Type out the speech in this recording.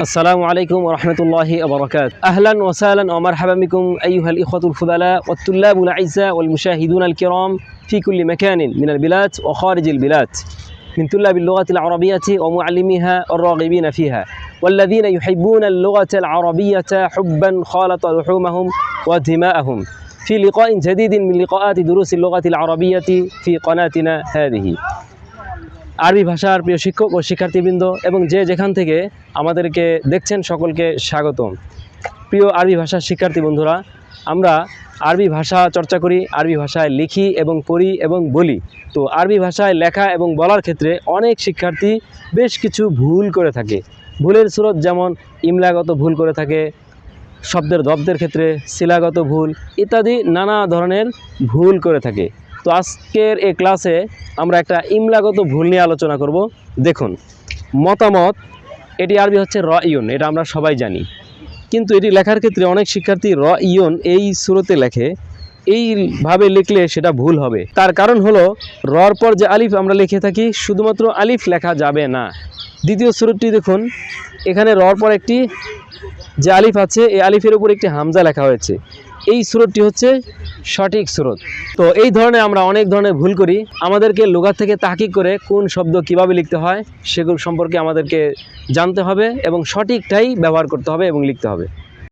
السلام عليكم ورحمة الله وبركاته. أهلا وسهلا ومرحبا بكم أيها الإخوة الفضلاء والطلاب الأعزاء والمشاهدون الكرام في كل مكان من البلاد وخارج البلاد من طلاب اللغة العربية ومعلميها الراغبين فيها والذين يحبون اللغة العربية حبا خالط لحومهم ودماءهم. في لقاء جديد من لقاءات دروس اللغة العربية في قناتنا هذه. আরবি ভাষার প্রিয় শিক্ষক ও শিক্ষার্থীবৃন্দ এবং যে যেখান থেকে আমাদেরকে দেখছেন সকলকে স্বাগতম। প্রিয় আরবি ভাষার শিক্ষার্থী বন্ধুরা, আমরা আরবি ভাষা চর্চা করি, আরবি ভাষায় লিখি এবং পড়ি এবং বলি। তো আরবি ভাষায় লেখা এবং বলার ক্ষেত্রে অনেক শিক্ষার্থী বেশ কিছু ভুল করে থাকে। ভুলের স্রোত যেমন ইমলাগত ভুল করে থাকে, শব্দের দব্দের ক্ষেত্রে শিলাগত ভুল ইত্যাদি নানা ধরনের ভুল করে থাকে। তো আজকের এই ক্লাসে আমরা একটা ইমলাগত ভুল নিয়ে আলোচনা করব। দেখুন, মতামত, এটি আরবি হচ্ছে র ইয়ন এটা আমরা সবাই জানি। কিন্তু এটি লেখার ক্ষেত্রে অনেক শিক্ষার্থী র ইয়ন এই সুরতে লেখে, এইভাবে লিখলে সেটা ভুল হবে। তার কারণ হলো, রর পর যে আলিফ আমরা লিখে থাকি, শুধুমাত্র আলিফ লেখা যাবে না। দ্বিতীয় সুরতটি দেখুন, এখানে রর পর একটি যে আলিফ আছে, এই আলিফের উপর একটি হামজা লেখা হয়েছে। এই সুরতটি হচ্ছে সঠিক সুরত। তো এই ধরনের আমরা অনেক ধরনের ভুল করি। আমাদেরকে লোগার থেকে তাকি করে কোন শব্দ কীভাবে লিখতে হয়, সেগুলো সম্পর্কে আমাদেরকে জানতে হবে এবং সঠিকটাই ব্যবহার করতে হবে এবং লিখতে হবে।